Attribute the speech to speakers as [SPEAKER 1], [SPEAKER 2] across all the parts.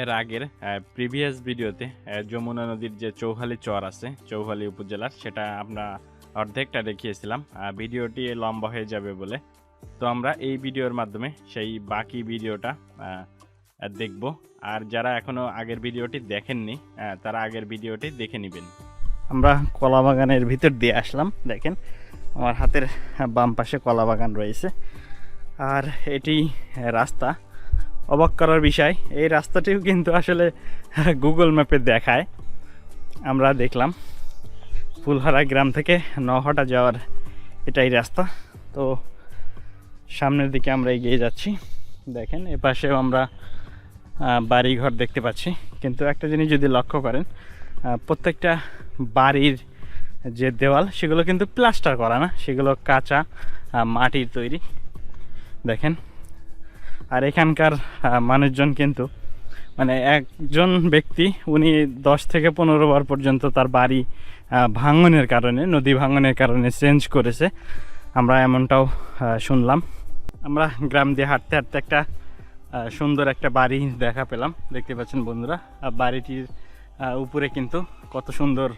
[SPEAKER 1] এর আগের প্রিভিয়াস ভিডিওতে যমুনা নদীর যে চৌহালি চর আছে, চৌহালি উপজেলার, সেটা আমরা অর্ধেকটা দেখিয়েছিলাম ভিডিওটি লম্বা হয়ে যাবে বলে। তো আমরা এই ভিডিওর মাধ্যমে সেই বাকি ভিডিওটা দেখব। আর যারা এখনও আগের ভিডিওটি দেখেননি তারা আগের ভিডিওটি দেখে নেবেন। আমরা কলা বাগানের ভিতর দিয়ে আসলাম, দেখেন। আমার হাতের বাম পাশে কলা বাগান রয়েছে। আর এটি রাস্তা। অবাক করার বিষয়, এই রাস্তাটিও কিন্তু আসলে গুগল ম্যাপে দেখায়। আমরা দেখলাম ফুলহারা গ্রাম থেকে নহটা যাওয়ার এটাই রাস্তা। তো সামনের দিকে আমরা এগিয়ে যাচ্ছি। দেখেন এপাশেও আমরা বাড়িঘর দেখতে পাচ্ছি। কিন্তু একটা জিনিস যদি লক্ষ্য করেন প্রত্যেকটা বাড়ির যে দেওয়াল, সেগুলো কিন্তু প্লাস্টার করা না। সেগুলো কাঁচা মাটির তৈরি। দেখেন আর এখানকার মানুষজন কিন্তু মানে একজন ব্যক্তি, উনি দশ থেকে পনেরো বার পর্যন্ত তার বাড়ি ভাঙনের কারণে, নদী ভাঙনের কারণে চেঞ্জ করেছে। আমরা এমনটাও শুনলাম। আমরা গ্রাম দিয়ে হাঁটতে হাঁটতে একটা সুন্দর একটা বাড়ি দেখা পেলাম। দেখতে পাচ্ছেন বন্ধুরা বাড়িটির উপরে কিন্তু কত সুন্দর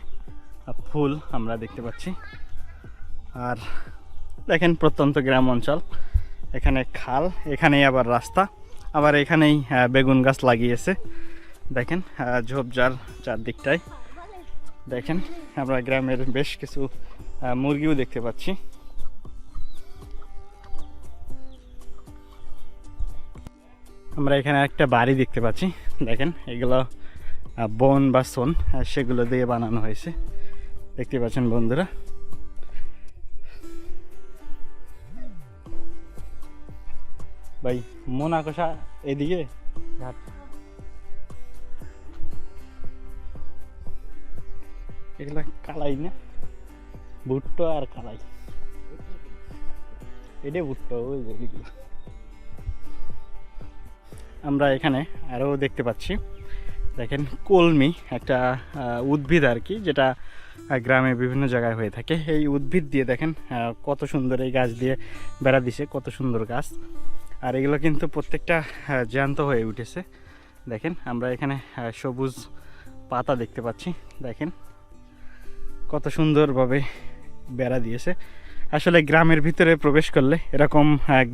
[SPEAKER 1] ফুল আমরা দেখতে পাচ্ছি। আর দেখেন প্রত্যন্ত গ্রাম অঞ্চল। এখানে খাল, এখানেই আবার রাস্তা, আবার এখানেই বেগুন গাছ লাগিয়েছে। দেখেন ঝোপঝাড় চারদিকটায়। দেখেন, আমরা গ্রামের বেশ কিছু মুরগিও দেখতে পাচ্ছি। আমরা এখানে একটা বাড়ি দেখতে পাচ্ছি। দেখেন, এগুলো বন বা সোন সেগুলো দিয়ে বানানো হয়েছে। দেখতে পাচ্ছেন বন্ধুরা। ভাই মোনা কষা এদিকে? ঘাট এগুলা কালাই না? ভুট্টো আর কালাই। এটা ভুট্টো ওই এদিকে। আমরা এখানে আরও দেখতে পাচ্ছি। দেখেন কলমি একটা উদ্ভিদ আর কি যেটা গ্রামে বিভিন্ন জায়গায় হয়ে থাকে। এই উদ্ভিদ দিয়ে দেখেন কত সুন্দর এই গাছ দিয়ে বেড়া দিছে কত সুন্দর গাছ। আর এগুলো কিন্তু প্রত্যেকটা জ্যান্ত হয়ে উঠেছে। দেখেন, আমরা এখানে সবুজ পাতা দেখতে পাচ্ছি। দেখেন, কত সুন্দরভাবে বেড়া দিয়েছে। আসলে গ্রামের ভিতরে প্রবেশ করলে এরকম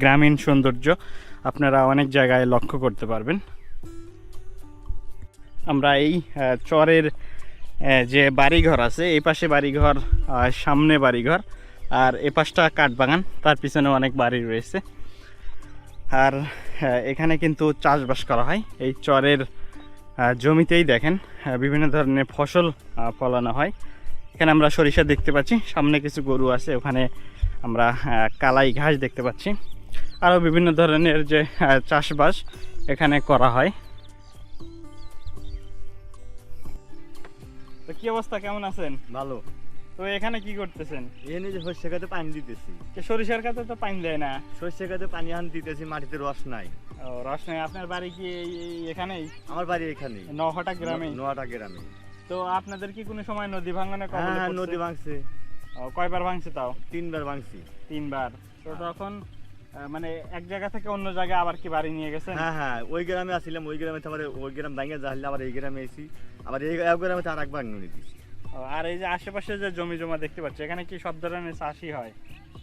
[SPEAKER 1] গ্রামীণ সৌন্দর্য আপনারা অনেক জায়গায় লক্ষ্য করতে পারবেন। আমরা এই চরের যে বাড়িঘর আছে, এই পাশে বাড়িঘর সামনে বাড়িঘর, আর এ পাশটা কাঠবাগান, তার পিছনে অনেক বাড়ি রয়েছে। আর এখানে কিন্তু চাষবাস করা হয়। এই চরের জমিতেই দেখেন বিভিন্ন ধরনের ফসল ফলানো হয়। এখানে আমরা সরিষা দেখতে পাচ্ছি, সামনে কিছু গরু আছে, ওখানে আমরা কালাই ঘাস দেখতে পাচ্ছি। আরও বিভিন্ন ধরনের যে চাষবাস এখানে করা হয়। তো কি অবস্থা, কেমন আছেন?
[SPEAKER 2] ভালো।
[SPEAKER 1] তো এখানে কি করতেছেন?
[SPEAKER 2] এখানে যে শস্য খাতে পানি দিতেছি।
[SPEAKER 1] সরিষার কাছে তো পানি দেয় না।
[SPEAKER 2] শস্য খাতে পানি আন দিতেছি মাটিতে রস নাই।
[SPEAKER 1] ও রস নেই। আপনার বাড়ি কি এই- এখানেই?
[SPEAKER 2] আমার বাড়ি এখানে
[SPEAKER 1] নহটা গ্রামে
[SPEAKER 2] নোয়াটা গ্রামে
[SPEAKER 1] তো আপনাদের কি কোনো সময় নদী ভাঙনে
[SPEAKER 2] হ্যাঁ
[SPEAKER 1] কবলে
[SPEAKER 2] হ্যাঁ, নদী ভাঙছে।
[SPEAKER 1] কয়বার ভাঙছে তাও?
[SPEAKER 2] তিনবার ভাঙছি।
[SPEAKER 1] তিনবার। তো
[SPEAKER 2] হ্যাঁ।
[SPEAKER 1] তখন আহ, মানে এক জায়গা থেকে অন্য জায়গায় আবার কি বাড়ি নিয়ে গেছেন?
[SPEAKER 2] হ্যাঁ হ্যাঁ ওই গ্রামে আসছিলাম ওই গ্রামে তো আমার ওই গ্রাম ভাঙে যাহলে আবার এই গ্রামে এসি আবার এই এক গ্রামে তো আর একবার দিছি
[SPEAKER 1] আর এই যে আশেপাশে যে জমি জমা দেখতে পাচ্ছি এখানে কি সব ধরনের চাষই হয়?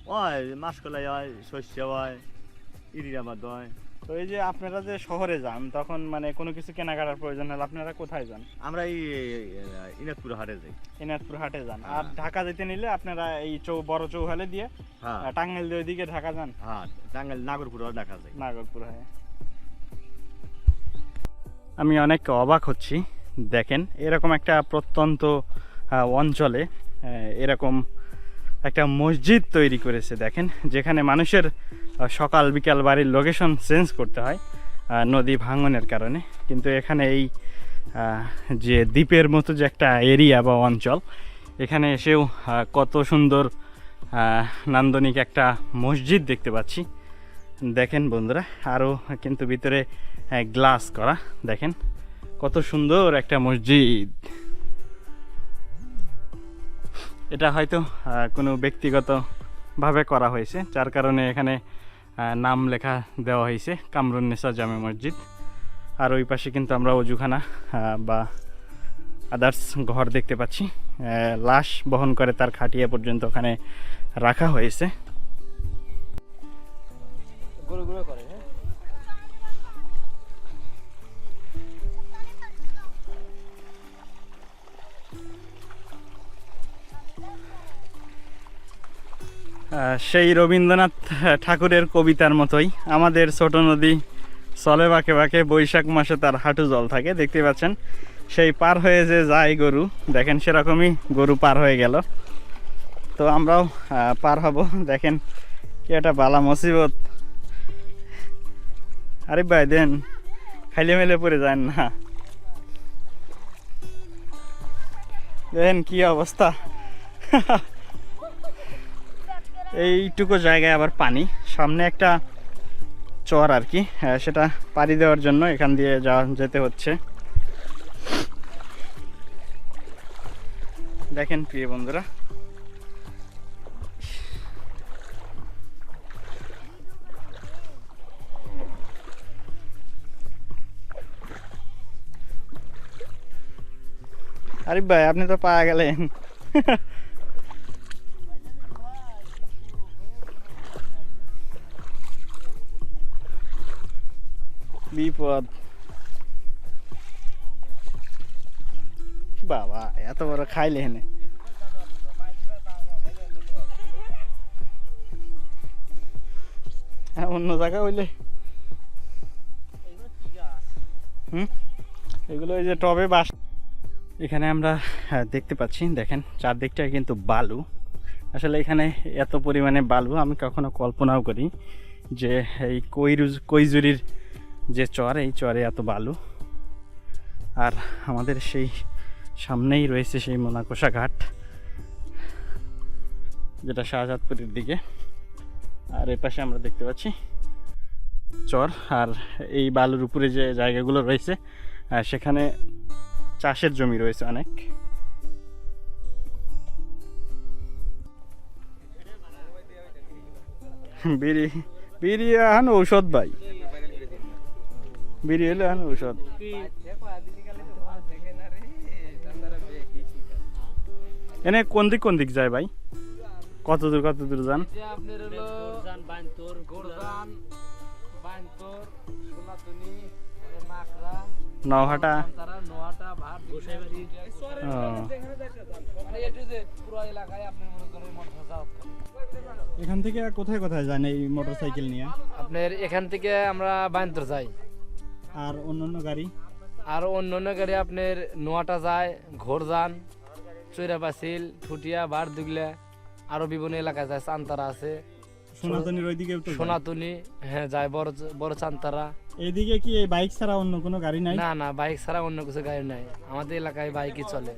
[SPEAKER 2] ওই মাসকলাই হয় শস্য হয় ইরিয়াবাদ হয়।
[SPEAKER 1] তো এই যে আপনারা যে শহরে যান তখন মানে কোনো কিছু কেনাকাটার প্রয়োজন হলে আপনারা কোথায় যান?
[SPEAKER 2] আমরা এই ইনাদপুর হাটে যাই।
[SPEAKER 1] হাটে যান। আর
[SPEAKER 2] হ্যাঁ।
[SPEAKER 1] ঢাকা যেতে নিলে আপনারা এই চৌ বড় চৌহালে দিয়ে
[SPEAKER 2] হ্যাঁ।
[SPEAKER 1] টাঙ্গাইল দিয়ে ওইদিকে ঢাকা যান?
[SPEAKER 2] হ্যাঁ টাঙ্গাইল নাগরপুর দেখা যায়
[SPEAKER 1] নাগরপুর হয়ে। আমি অনেক অবাক হচ্ছি দেখেন এরকম একটা প্রত্যন্ত অঞ্চলে এরকম একটা মসজিদ তৈরি করেছে, দেখেন, যেখানে মানুষের সকাল, বিকাল বাড়ির লোকেশন চেঞ্জ করতে হয় নদী ভাঙনের কারণে। কিন্তু এখানে এই যে দ্বীপের মতো যে একটা এরিয়া বা অঞ্চল, এখানে এসেও কত সুন্দর নান্দনিক একটা মসজিদ দেখতে পাচ্ছি। দেখেন বন্ধুরা আরও কিন্তু ভিতরে গ্লাস করা, দেখেন, কত সুন্দর একটা মসজিদ। এটা হয়তো কোনো ব্যক্তিগতভাবে করা হয়েছে, যার কারণে এখানে নাম লেখা দেওয়া হয়েছে, কামরুন কামরুন্নেসা জামে মসজিদ। আর ওই পাশে কিন্তু আমরা অজুখানা বা আদার্স ঘর দেখতে পাচ্ছি। লাশ বহন করে তার খাটিয়া পর্যন্ত ওখানে রাখা হয়েছে।
[SPEAKER 3] করে
[SPEAKER 1] সেই রবীন্দ্রনাথ ঠাকুরের কবিতার মতোই। আমাদের ছোট নদী চলে বাঁকে বাঁকে, বৈশাখ মাসে তার হাঁটু জল থাকে, দেখতে পাচ্ছেন? সেই পার হয়ে যে যায় গরু, দেখেন সেরকমই গরু পার হয়ে গেল। তো আমরাও পার হব। দেখেন কি একটা বালা মুসিবত। আরে ভাই, দেন, খাইলে মেলে পড়ে যায় না। দেখেন কি অবস্থা? এইটুকু জায়গায় আবার পানি। সামনে একটা চর আর কি সেটা পাড়ি দেওয়ার জন্য এখান দিয়ে যাওয়া যেতে হচ্ছে। দেখেন প্রিয় বন্ধুরা। আরিফ ভাই, আপনি তো পাওয়া গেলেন। বিপদ বাবা এত বড় খাইলে হেনে অন্য জায়গা হইলে হুম এগুলো ওই যে টবে বাস এখানে আমরা হ্যাঁ, দেখতে পাচ্ছি দেখেন চারদিকটা কিন্তু বালু। আসলে এখানে এত পরিমাণে বালু আমি কখনো কল্পনাও করি যে এই কৈরুজ কৈজুরির যে চর, এই চরে এত বালু। আর আমাদের সেই সামনেই রয়েছে সেই মোনাকোষা ঘাট, যেটা শাহজাদপুরের দিকে। আর এ পাশে আমরা দেখতে পাচ্ছি চর, আর এই বালুর উপরে যে জায়গাগুলো রয়েছে সেখানে চাষের জমি রয়েছে অনেক। বিড়ি বিড়ি ঔষধ ভাই। বিড়ি হলে এখন ঔষধ এনে কোন দিক কোন দিক যায় ভাই? কত দূর কত দূর যান?
[SPEAKER 3] যাওয়া
[SPEAKER 1] এখান থেকে কোথায় কোথায় যান এই মোটর সাইকেল নিয়ে?
[SPEAKER 3] আপনার এখান থেকে আমরা বাইন্তর যাই।
[SPEAKER 1] আর অন্য অন্য গাড়ি?
[SPEAKER 3] আর অন্য অন্য গাড়ি আপনার নোয়াটা যায় ঘোরজান চৈরাবাসিল ঠুটিয়া বার দুগলা আরও বিভিন্ন এলাকায় যায় চান্তারা আছে।
[SPEAKER 1] সনাতনীর ওইদিকে
[SPEAKER 3] সোনাতুনি হ্যাঁ যায় বড় বড় চান্তারা।
[SPEAKER 1] এইদিকে কি এই বাইক ছাড়া অন্য কোনো গাড়ি নাই?
[SPEAKER 3] না না বাইক ছাড়া অন্য কিছু গাড়ি নাই। আমাদের এলাকায় বাইকই চলে।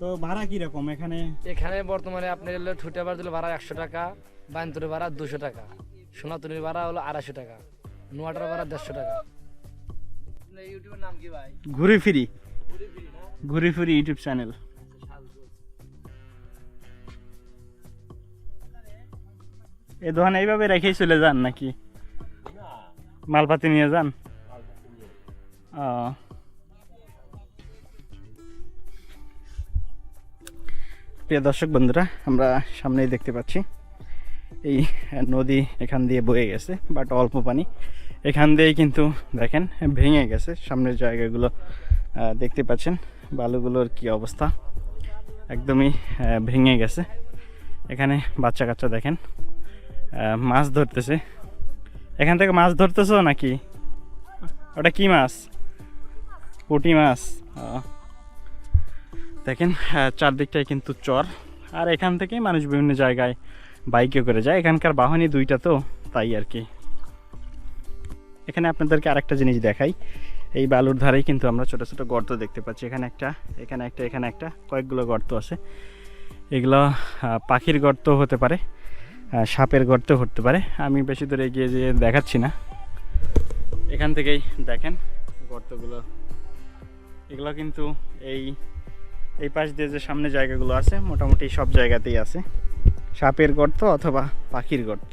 [SPEAKER 1] তো ভাড়া কি রকম এখানে?
[SPEAKER 3] এখানে বর্তমানে আপনার ঠুটিয়া বার দিলে ভাড়া একশো টাকা বায়ন্তরের ভাড়া দুশো টাকা। সোনাতুনির ভাড়া হলো আড়াইশো টাকা। নোয়াটার ভাড়া দেড়শো টাকা। ইউটিউবের নাম কি ভাই?
[SPEAKER 1] ঘুরে ফিরি। ঘুরে ফিরি ইউটিউব চ্যানেল। এ দোকান এইভাবে রেখেই চলে যান নাকি? মালপাতি নিয়ে যান? ও। প্রিয় দর্শক বন্ধুরা আমরা সামনেই দেখতে পাচ্ছি। এই নদী এখান দিয়ে বয়ে গেছে বাট অল্প পানি। এখান দিয়েই কিন্তু দেখেন, ভেঙে গেছে। সামনের জায়গাগুলো দেখতে পাচ্ছেন, বালুগুলোর কি অবস্থা। একদমই ভেঙে গেছে। এখানে বাচ্চা কাচ্চা দেখেন মাছ ধরতেছে। এখান থেকে মাছ ধরতেছো নাকি? ওটা কি মাছ? পুঁটি মাছ। দেখেন চারদিকটাই কিন্তু চর। আর এখান থেকেই মানুষ বিভিন্ন জায়গায় বাইকে করে যায়। এখানকার বাহনই দুইটা তো, তাই আর কি। এখানে আপনাদেরকে আরেকটা জিনিস দেখাই। এই বালুর ধারেই কিন্তু আমরা ছোটো ছোটো গর্ত দেখতে পাচ্ছি। এখানে একটা এখানে একটা এখানে একটা, কয়েকগুলো গর্ত আছে। এগুলো পাখির গর্ত হতে পারে সাপের গর্ত হতে পারে। আমি বেশি দূরে এগিয়ে যেয়ে দেখাচ্ছি না। এখান থেকেই দেখেন গর্তগুলো। এগুলো কিন্তু এই এই পাশ দিয়ে যে সামনে জায়গাগুলো আছে, মোটামুটি সব জায়গাতেই আছে। সাপের গর্ত অথবা পাখির গর্ত।